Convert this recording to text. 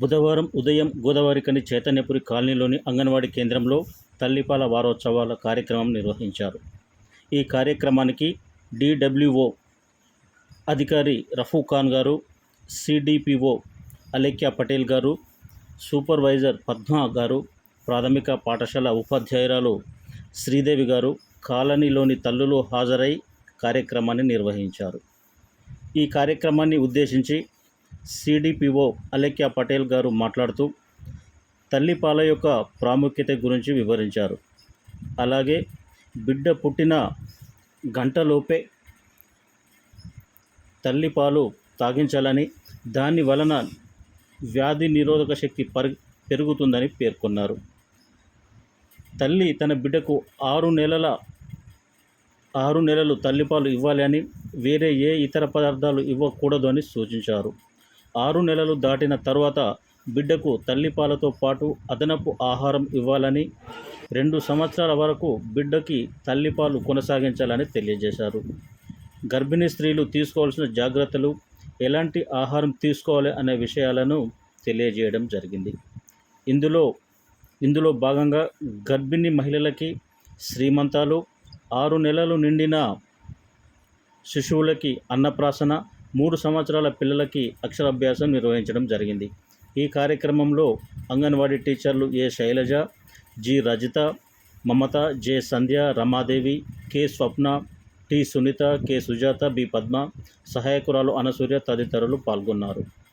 బుధవారం ఉదయం గోదావరికని చైతన్యపురి కాలనీలోని అంగన్వాడీ కేంద్రంలో తల్లిపాల వారోత్సవాల కార్యక్రమం నిర్వహించారు. ఈ కార్యక్రమానికి డిడబ్ల్యూఓ అధికారి రఫూ ఖాన్ గారు సిడిపిఓ అలేఖ్య పటేల్ గారు సూపర్వైజర్ పద్మ గారు ప్రాథమిక పాఠశాల ఉపాధ్యాయురాలు శ్రీదేవి గారు కాలనీలోని తల్లులు హాజరై కార్యక్రమాన్ని నిర్వహించారు. ఈ కార్యక్రమాన్ని ఉద్దేశించి సిడిపిఓ అలేఖ్య పటేల్ గారు మాట్లాడుతూ తల్లిపాల యొక్క ప్రాముఖ్యత గురించి వివరించారు. అలాగే బిడ్డ పుట్టిన గంటలోపే తల్లిపాలు తాగించాలని దాని వలన వ్యాధి నిరోధక శక్తి పర్ పెరుగుతుందని పేర్కొన్నారు. తల్లి తన బిడ్డకు ఆరు నెలల ఆరు నెలలు తల్లిపాలు ఇవ్వాలి అని వేరే ఏ ఇతర పదార్థాలు ఇవ్వకూడదు అని సూచించారు. ఆరు నెలలు దాటిన తర్వాత బిడ్డకు తల్లిపాలతో పాటు అదనపు ఆహారం ఇవ్వాలని రెండు సంవత్సరాల వరకు బిడ్డకి తల్లిపాలు కొనసాగించాలని తెలియజేశారు. గర్భిణీ స్త్రీలు తీసుకోవాల్సిన జాగ్రత్తలు ఎలాంటి ఆహారం తీసుకోవాలి అనే విషయాలను తెలియజేయడం జరిగింది. ఇందులో ఇందులో భాగంగా గర్భిణీ మహిళలకి శ్రీమంతాలు ఆరు నెలలు నిండిన శిశువులకి అన్నప్రాసన మూడు సంవత్సరాల పిల్లలకి అక్షరాభ్యాసం నిర్వహించడం జరిగింది. ఈ కార్యక్రమంలో అంగన్వాడీ టీచర్లు A Shailaja G Rajitha Mamatha J Sandhya Ramadevi K Swapna T Sunitha K Sujatha B Padma సహాయకురాలు Anasurya తదితరులు పాల్గొన్నారు.